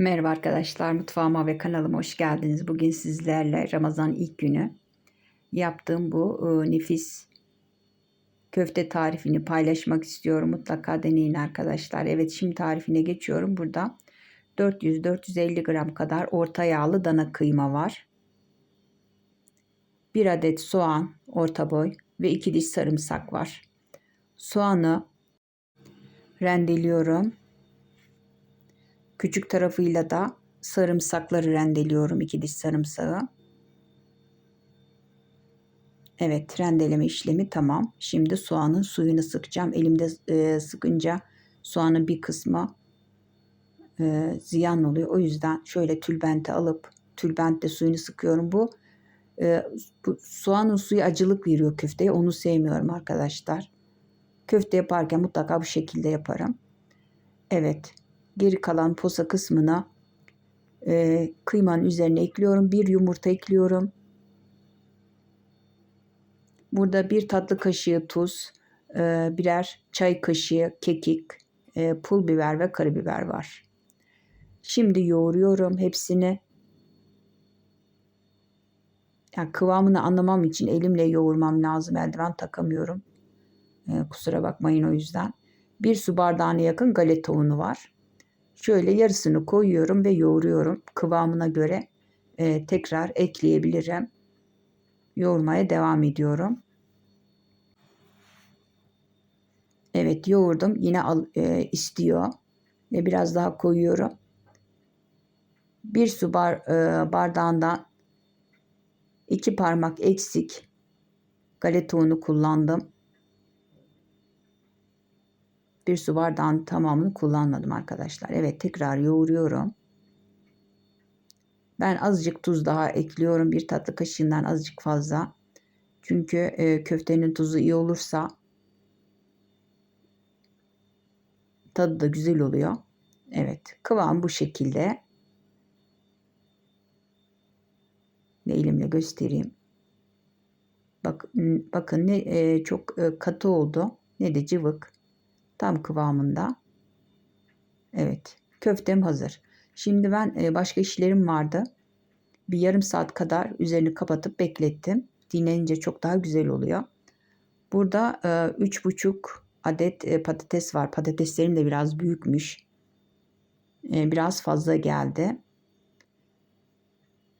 Merhaba arkadaşlar, mutfağıma ve kanalıma hoş geldiniz. Bugün sizlerle Ramazan ilk günü yaptığım bu e, nefis köfte tarifini paylaşmak istiyorum. Mutlaka deneyin arkadaşlar. Evet şimdi tarifine geçiyorum. Burada 400-450 gram kadar orta yağlı dana kıyma var. 1 adet soğan orta boy ve 2 diş sarımsak var. Soğanı rendeliyorum. Küçük tarafıyla da sarımsakları rendeliyorum. iki diş sarımsağı. Evet rendeleme işlemi tamam. Şimdi soğanın suyunu sıkacağım. Elimde e, sıkınca soğanın bir kısmı e, ziyan oluyor. O yüzden şöyle tülbente alıp tülbentte suyunu sıkıyorum. Bu, e, bu soğanın suyu acılık veriyor köfteye. Onu sevmiyorum arkadaşlar. Köfte yaparken mutlaka bu şekilde yaparım. Evet geri kalan posa kısmına e, kıymanın üzerine ekliyorum. Bir yumurta ekliyorum. Burada bir tatlı kaşığı tuz, e, birer çay kaşığı kekik, e, pul biber ve karabiber var. Şimdi yoğuruyorum hepsini. Yani kıvamını anlamam için elimle yoğurmam lazım. Eldiven takamıyorum. E, kusura bakmayın o yüzden. Bir su bardağına yakın galeta unu var. Şöyle yarısını koyuyorum ve yoğuruyorum. Kıvamına göre e, tekrar ekleyebilirim. Yoğurmaya devam ediyorum. Evet yoğurdum. Yine al, e, istiyor. Ve biraz daha koyuyorum. Bir su bar, e, bardağından iki parmak eksik galeta unu kullandım bir su bardağın tamamını kullanmadım arkadaşlar. Evet tekrar yoğuruyorum. Ben azıcık tuz daha ekliyorum. Bir tatlı kaşığından azıcık fazla. Çünkü e, köftenin tuzu iyi olursa tadı da güzel oluyor. Evet kıvam bu şekilde. Ve elimle göstereyim. Bak, bakın ne e, çok e, katı oldu ne de cıvık. Tam kıvamında. Evet. Köftem hazır. Şimdi ben e, başka işlerim vardı. Bir yarım saat kadar üzerini kapatıp beklettim. Dinlenince çok daha güzel oluyor. Burada e, üç buçuk adet e, patates var. Patateslerim de biraz büyükmüş. Biraz fazla geldi.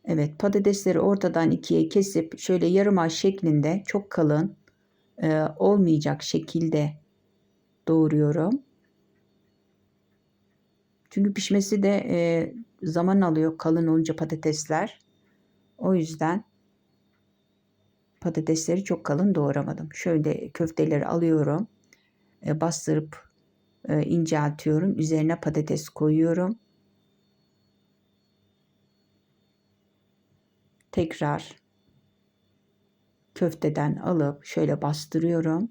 Evet patatesleri ortadan ikiye kesip şöyle yarım ay şeklinde çok kalın olmayacak şekilde doğruyorum. Çünkü pişmesi de e, zaman alıyor kalın olunca patatesler. O yüzden patatesleri çok kalın doğramadım. Şöyle köfteleri alıyorum. E, bastırıp e, inceltiyorum. Üzerine patates koyuyorum. Tekrar köfteden alıp şöyle bastırıyorum.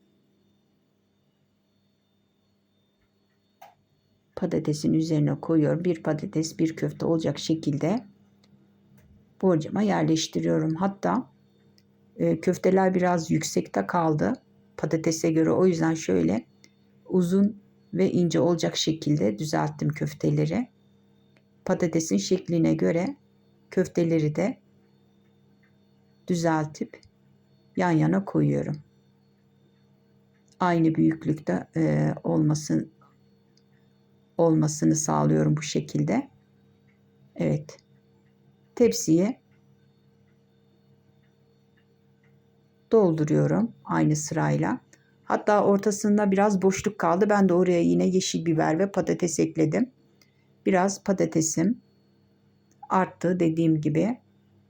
Patatesin üzerine koyuyorum. Bir patates bir köfte olacak şekilde borcama yerleştiriyorum. Hatta e, köfteler biraz yüksekte kaldı patatese göre. O yüzden şöyle uzun ve ince olacak şekilde düzelttim köfteleri. Patatesin şekline göre köfteleri de düzeltip yan yana koyuyorum. Aynı büyüklükte e, olmasın olmasını sağlıyorum bu şekilde. Evet. Tepsiye dolduruyorum aynı sırayla. Hatta ortasında biraz boşluk kaldı. Ben de oraya yine yeşil biber ve patates ekledim. Biraz patatesim arttı dediğim gibi.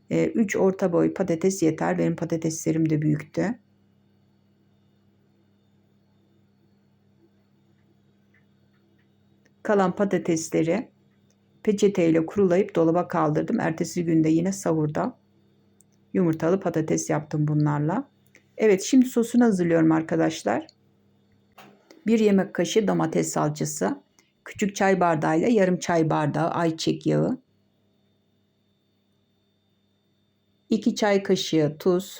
3 e, orta boy patates yeter. Benim patateslerim de büyüktü. Kalan patatesleri peçeteyle kurulayıp dolaba kaldırdım. Ertesi günde yine sahurda yumurtalı patates yaptım bunlarla. Evet şimdi sosunu hazırlıyorum arkadaşlar. Bir yemek kaşığı domates salçası. Küçük çay bardağıyla yarım çay bardağı ayçiçek yağı. 2 çay kaşığı tuz.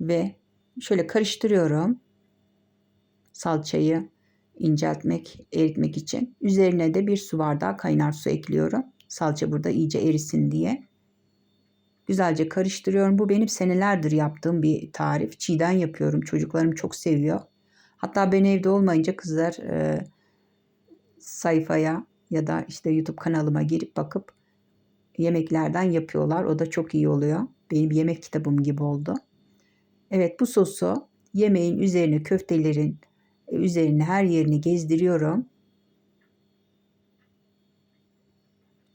Ve şöyle karıştırıyorum salçayı inceltmek, eritmek için. Üzerine de bir su bardağı kaynar su ekliyorum. Salça burada iyice erisin diye. Güzelce karıştırıyorum. Bu benim senelerdir yaptığım bir tarif. Çiğden yapıyorum. Çocuklarım çok seviyor. Hatta ben evde olmayınca kızlar e, sayfaya ya da işte YouTube kanalıma girip bakıp yemeklerden yapıyorlar. O da çok iyi oluyor. Benim yemek kitabım gibi oldu. Evet bu sosu yemeğin üzerine köftelerin üzerine her yerini gezdiriyorum.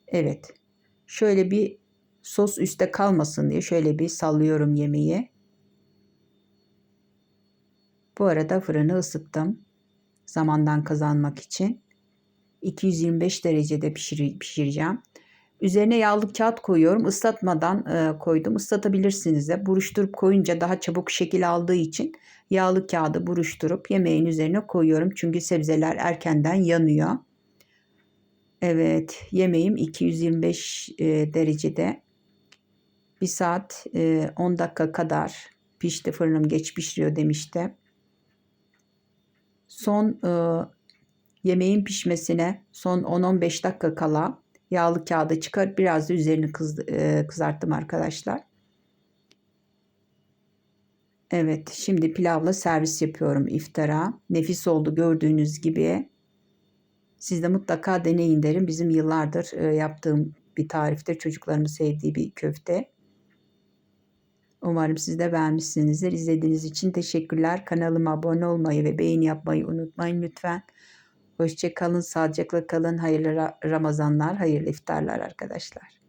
Evet. Şöyle bir sos üstte kalmasın diye şöyle bir sallıyorum yemeği. Bu arada fırını ısıttım. Zamandan kazanmak için. 225 derecede pişir, pişireceğim. Üzerine yağlı kağıt koyuyorum. Islatmadan e, koydum. Islatabilirsiniz de. Buruşturup koyunca daha çabuk şekil aldığı için yağlı kağıdı buruşturup yemeğin üzerine koyuyorum. Çünkü sebzeler erkenden yanıyor. Evet, yemeğim 225 e, derecede. Bir saat e, 10 dakika kadar pişti. Fırınım geç pişiriyor demişti. Son e, yemeğin pişmesine son 10-15 dakika kala yağlı kağıdı çıkar biraz da üzerini kız, e, kızarttım arkadaşlar. Evet şimdi pilavla servis yapıyorum iftara. Nefis oldu gördüğünüz gibi. Siz de mutlaka deneyin derim. Bizim yıllardır e, yaptığım bir tarifte çocuklarımın sevdiği bir köfte. Umarım siz de beğenmişsinizdir. İzlediğiniz için teşekkürler. Kanalıma abone olmayı ve beğeni yapmayı unutmayın lütfen. Hoşçakalın, sağlıcakla kalın. Hayırlı Ramazanlar, hayırlı iftarlar arkadaşlar.